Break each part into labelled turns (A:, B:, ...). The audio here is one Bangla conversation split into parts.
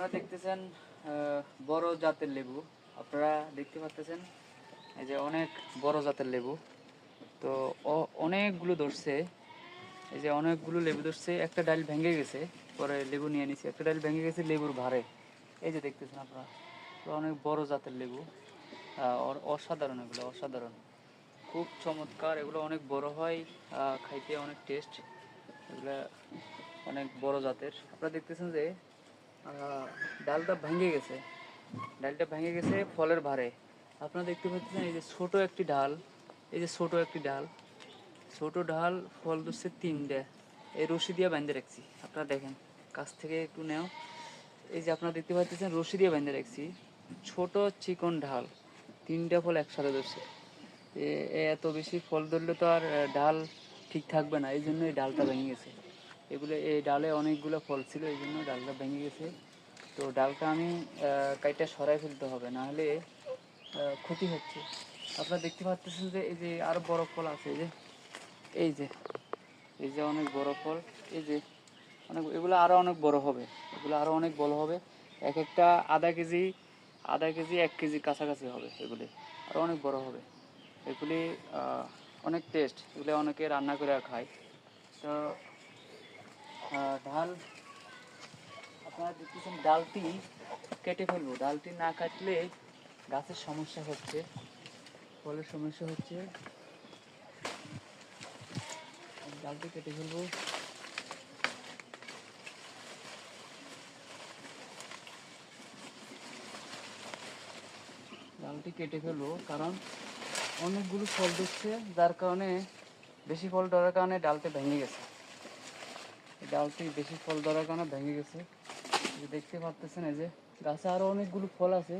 A: আপনারা দেখতেছেন বড় জাতের লেবু। আপনারা দেখতে পাচ্ছেন এই যে অনেক বড় জাতের লেবু। তো অনেকগুলো ধরছে। এই যে অনেকগুলো লেবু ধরছে, একটা ডাল ভেঙে গেছে, পরে লেবু নিয়ে নিছি। একটা ডাইল ভেঙে গেছে, লেবুর ভারে। এই যে দেখতেছেন আপনারা অনেক বড় জাতের লেবু। অসাধারণ এগুলো, অসাধারণ। খুব চমৎকার, এগুলো অনেক বড় হয় খাইতে অনেক টেস্ট। এগুলো অনেক বড় জাতের। আপনারা দেখতেছেন যে ডালটা ভেঙে গেছে। ডালটা ভেঙে গেছে ফলের ভারে আপনারা দেখতে পাচ্ছেন এই যে ছোট একটি ডাল, এই যে ছোট একটি ডাল। ছোট ডাল, ফল ধরছে তিনটে। এই রশি দিয়ে বাঁধে রাখছি। আপনারা দেখেন, কাছ থেকে একটু নেও। এই যে আপনারা দেখতে পাচ্ছেন, রশি দিয়ে বাঁধে রাখছি। ছোট চিকন ঢাল তিনটা ফল একসাথে ধরছে। এত বেশি ফল ধরলে তো আর ডাল ঠিক থাকবে না। এই জন্য এই ডালটা ভেঙে গেছে। এগুলো এই ডালে অনেকগুলো ফল ছিল, এই জন্য ডালটা ভেঙে গেছে। তো ডালটা আমি কাইটা সরাই ফেলতে হবে না হলে ক্ষতি হচ্ছে। আপনারা দেখতে পাচ্ছেন যে, এই যে আরও বড় ফল আছে, এই যে এই যে এই যে অনেক বড় ফল, এই যে, অনেক, এগুলো আরও অনেক বড় হবে, এগুলো আরও অনেক বড় হবে। এক একটা আধা কেজি আধা কেজি, এক কেজি কাছাকাছি হবে এগুলি, আরও অনেক বড় হবে। এগুলি অনেক টেস্ট, এগুলো অনেকে রান্না করে খায়। তো ডাল আপনারা দেখতেছেন ডালটি কেটে ফেলব। ডালটি না কাটলে গাছের সমস্যা হচ্ছে। ফলের সমস্যা হচ্ছে। ডালটি কেটে ফেলব। ডালটি কেটে ফেলব কারণ অনেকগুলো ফল দিচ্ছে যার কারণে বেশি ফল ধরার কারণে ডালটা ভেঙে গেছে। ডালটি বেশি ফল ধরার কারণে ভেঙে গেছে। দেখতে পাচ্ছেন এই যে, গাছে আরও অনেকগুলো ফল আছে।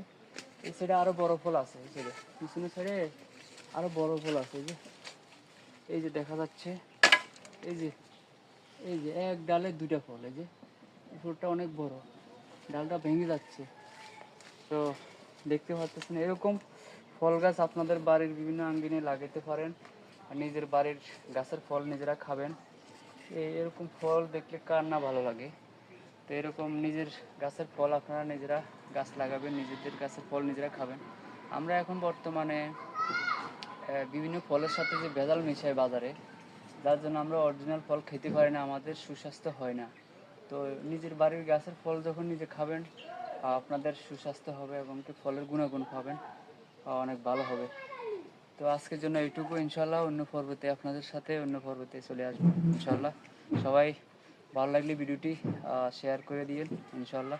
A: এই সাইডে আরও বড় ফল আছে, এই সাইডে। পিছনে সাইডে আরও বড় ফল আছে, এই যে। এই যে দেখা যাচ্ছে, এই যে এই যে এক ডালে দুইটা ফল, এই যে। ফলটা অনেক বড়, ডালটা ভেঙে যাচ্ছে। তো দেখতে পাচ্ছেন এরকম ফল গাছ আপনাদের বাড়ির বিভিন্ন আঙ্গিনে লাগাতে পারেন। আর নিজের বাড়ির গাছের ফল নিজেরা খাবেন। এরকম ফল দেখলে কার না ভালো লাগে? তো এরকম নিজের গাছের ফল আপনারা নিজেরা গাছ লাগাবেন, নিজেদের গাছের ফল নিজেরা খাবেন। আমরা এখন বর্তমানে বিভিন্ন ফলের সাথে যে ভেজাল মিশাই বাজারে, যার জন্য আমরা অরিজিনাল ফল খেতে পারি না, আমাদের সুস্বাস্থ্য হয় না। তো নিজের বাড়ির গাছের ফল যখন নিজে খাবেন আপনাদের সুস্বাস্থ্য হবে এবং ফলের গুণাগুণ পাবেন অনেক ভালো হবে। তো আজকের জন্য এইটুকু ইনশাল্লাহ অন্য পর্বতে, আপনাদের সাথে অন্য পর্বতে চলে আসব ইনশাল্লাহ সবাই ভালো লাগলে ভিডিওটি শেয়ার করে দিয়েন ইনশাল্লাহ